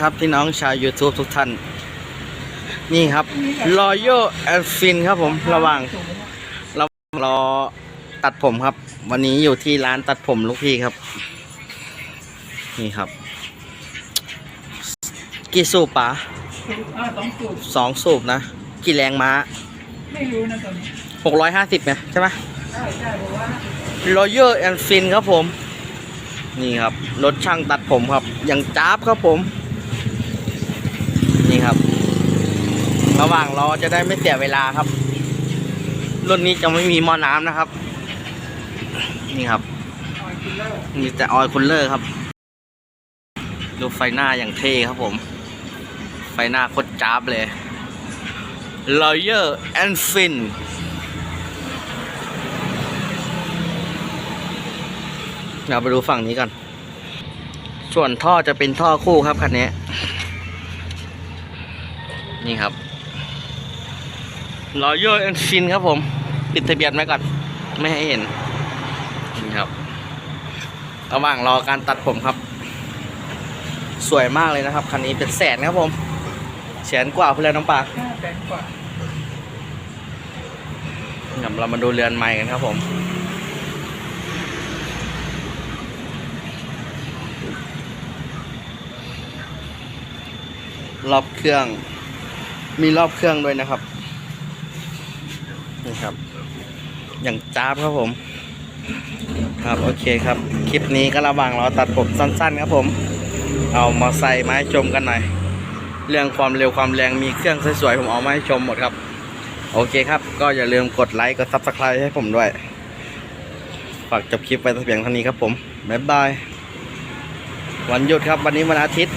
ครับพี่น้องชาว YouTube ทุกท่าน นี่ครับ Royal and Fin ครับผมระหว่างระหว่างรอตัดผมครับ วันนี้อยู่ที่ร้านตัดผมลูกพี่ครับ นี่ครับ กี่สูบปะอ่าสองสูบสองสูบนะ กี่แรงม้าไม่รู้นะตอนนี้หกร้อยห้าสิบไหมใช่ไหมใช่ใช่บอกว่า Royal and Fin ครับผม นี่ครับ รถช่างตัดผมครับ อย่างจ้าบครับผม นี่ครับ ระหว่างรอจะได้ไม่เสียเวลาครับ รุ่นนี้จะไม่มีหม้อน้ำนะครับ นี่ครับ มีแต่ออยล์คูลเลอร์ครับ ดูไฟหน้าอย่างเท่ครับผม ไฟหน้าโคตรจ้าบเลย Royal and Fin เราไปดูฝั่งนี้กัน ส่วนท่อจะเป็นท่อคู่ครับคันนี้ นี่ครับ Royal and Fin ครับผม ปิดทะเบียนไว้ก่อน ไม่ให้เห็น นี่ครับ ระหว่างรอการตัดผมครับ สวยมากเลยนะครับ คันนี้เป็นแสนครับผม แสนกว่าเพื่อนน้องปลาห้าแสนกว่าเดี๋ยวเรามาดูเรือนใหม่กันครับผมรอบเครื่อง มีรอบเครื่องด้วยนะครับ นี่ครับ อย่างจ้าบครับผม ครับโอเคครับ คลิปนี้ก็ระหว่างรอตัดผมสั้นๆ ครับผม เอามาใส่มาให้ชมกันหน่อย เรื่องความเร็วความแรงมีเครื่องสวยๆผมเอามาให้ชมหมดครับ โอเคครับ ก็อย่าลืมกดไลค์กด Subscribe ให้ผมด้วย ฝากจบคลิปไปแต่เพียงเท่านี้ครับผม บ๊ายบาย วันหยุดครับวันนี้วันอาทิตย์